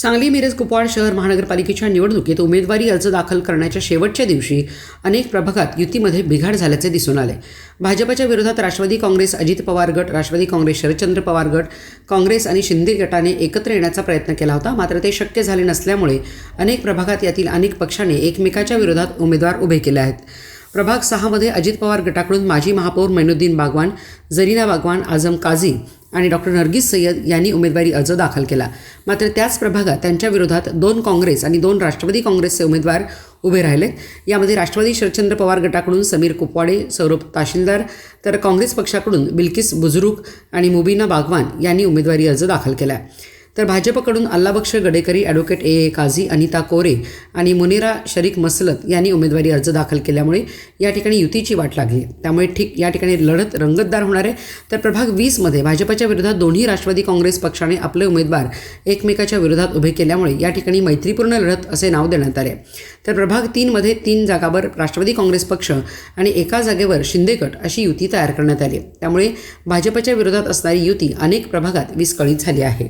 सांगली मिरज कुपवाड शहर महानगरपालिकेच्या निवडणुकीत उमेदवारी अर्ज दाखल करण्याच्या शेवटच्या दिवशी अनेक प्रभागात युतीमध्ये बिघाड झाल्याचे दिसून आले. भाजपच्या विरोधात राष्ट्रवादी काँग्रेस अजित पवार गट राष्ट्रवादी काँग्रेस शरदचंद्र पवार गट काँग्रेस आणि शिंदे गटाने एकत्र येण्याचा प्रयत्न केला होता मात्र ते शक्य झाले नसल्यामुळे अनेक प्रभागात यातील अनेक पक्षाने एकमेकाच्या विरोधात उमेदवार उभे केले आहेत. प्रभाग सहामध्ये अजित पवार गटाकडून माजी महापौर मैनुद्दीन बागवान जरीना बागवान आझम काझी आणि डॉक्टर नरगिस सय्यद यांनी उमेदवारी अर्ज दाखल केला. मात्र त्याच प्रभागात त्यांच्या विरोधात दोन काँग्रेस आणि दोन राष्ट्रवादी काँग्रेसचे उमेदवार उभे राहिले यामध्ये राष्ट्रवादी शरदचंद्र पवार गटाकडून समीर कुपवाडे सौरभ ताशिलदार तर काँग्रेस पक्षाकडून बिल्किस बुजुर्ग आणि मुबीना बागवान यांनी उमेदवारी अर्ज दाखल केला. तर भाजपकडून Allabaksh Gadekari advocate A A Kazi Anita Kore आणि मुनिरा शरीक मसलत यांनी उमेदवारी अर्ज दाखल केल्यामुळे या ठिकाणी युतीची वाट लागली. त्यामुळे ठीक या ठिकाणी लढत रंगतदार होणार आहे. तर प्रभाग वीसमध्ये भाजपच्या विरोधात दोन्ही राष्ट्रवादी काँग्रेस पक्षाने आपले उमेदवार एकमेकाच्या विरोधात उभे केल्यामुळे या ठिकाणी मैत्रीपूर्ण लढत असे नाव देण्यात आले. तर प्रभाग तीनमध्ये तीन जागावर राष्ट्रवादी काँग्रेस पक्ष आणि एका जागेवर शिंदे गट अशी युती तयार करण्यात आली. त्यामुळे भाजपच्या विरोधात असणारी युती अनेक प्रभागात विस्कळीत झाली आहे.